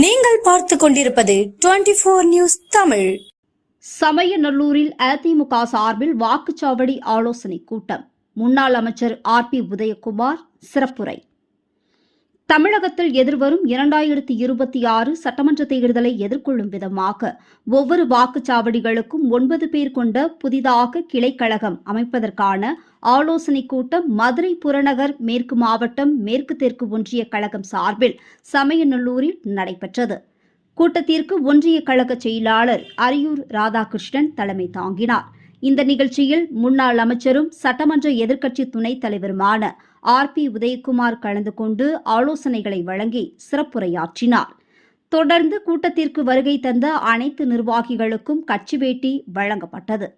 நீங்கள் பார்த்து கொண்டிருப்பது டுவெண்டி போர் நியூஸ் தமிழ். சமயநல்லூரில் அதிமுக சார்பில் வாக்குச்சாவடி ஆலோசனை கூட்டம். முன்னாள் அமைச்சர் ஆர் பி உதயகுமார் சிறப்புரை. தமிழகத்தில் எதிர்வரும் இரண்டாயிரத்தி இருபத்தி ஆறு சட்டமன்ற தேர்தலை எதிர்கொள்ளும் விதமாக ஒவ்வொரு வாக்குச்சாவடிகளுக்கும் ஒன்பது பேர் கொண்ட புதிதாக கிளைக்கழகம் அமைப்பதற்கான ஆலோசனைக் கூட்டம் மதுரை புறநகர் மேற்கு மாவட்டம் மேற்கு தெற்கு ஒன்றிய கழகம் சார்பில் சமயநல்லூரில் நடைபெற்றது. கூட்டத்திற்கு ஒன்றிய கழக செயலாளர் அரியூர் ராதாகிருஷ்ணன் தலைமை தாங்கினார். இந்த நிகழ்ச்சியில் முன்னாள் அமைச்சரும் சட்டமன்ற எதிர்க்கட்சி துணைத் தலைவருமான ஆர் பி உதயகுமார் கலந்து கொண்டு ஆலோசனைகளை வழங்கி சிறப்புரையாற்றினார். தொடர்ந்து கூட்டத்திற்கு வருகை தந்த அனைத்து நிர்வாகிகளுக்கும் கட்சி வேட்டி வழங்கப்பட்டது.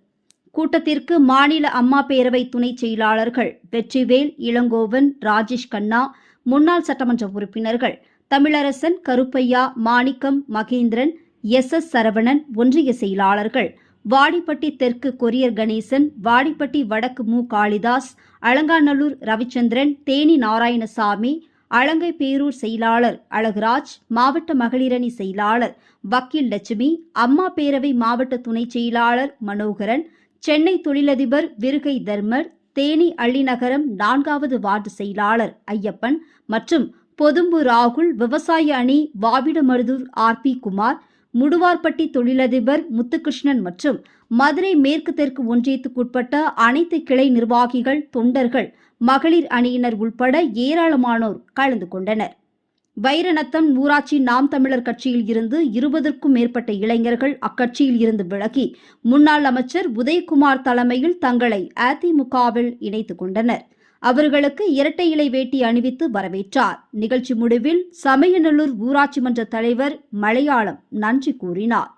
கூட்டத்திற்கு மாநில அம்மா பேரவை துணைச் செயலாளர்கள் வெற்றிவேல் இளங்கோவன் ராஜேஷ் கண்ணா முன்னாள் சட்டமன்ற உறுப்பினர்கள் தமிழரசன் கருப்பையா மாணிக்கம் மகேந்திரன் எஸ் எஸ் சரவணன் ஒன்றிய செயலாளர்கள் வாடிப்பட்டி தெற்கு கொரியர் கணேசன் வாடிப்பட்டி வடக்கு மு. காளிதாஸ் அலங்காநல்லூர் ரவிச்சந்திரன் தேனி நாராயணசாமி அலங்கை பேரூர் செயலாளர் அழகுராஜ் மாவட்ட மகளிரணி செயலாளர் வக்கீல் லட்சுமி அம்மா பேரவை மாவட்ட துணைச் செயலாளர் மனோகரன் சென்னை தொழிலதிபர் விருகை தர்மர் தேனி அள்ளிநகரம் நான்காவது வார்டு செயலாளர் ஐயப்பன் மற்றும் பொதும்பு ராகுல் விவசாய அணி வாவிடமருதூர் ஆர் பி குமார் முடுவார்பட்டி தொழிலதிபர் முத்துகிருஷ்ணன் மற்றும் மதுரை மேற்கு தெற்கு ஒன்றியத்துக்குட்பட்ட அனைத்து கிளை நிர்வாகிகள் தொண்டர்கள் மகளிர் அணியினர் உள்பட ஏராளமானோர் கலந்து கொண்டனர். வைரநத்தம் ஊராட்சி நாம் தமிழர் கட்சியில் இருந்து இருபதற்கும் மேற்பட்ட இளைஞர்கள் அக்கட்சியில் இருந்து விலகி முன்னாள் அமைச்சர் உதயகுமார் தலைமையில் தங்களை அதிமுகவில் இணைத்துக் கொண்டனர். அவர்களுக்கு இரட்டை இலை வேட்டி அணிவித்து வரவேற்றார். நிகழ்ச்சி முடிவில் சமயநல்லூர் ஊராட்சி மன்ற தலைவர் மலையாளம் நன்றி கூறினார்.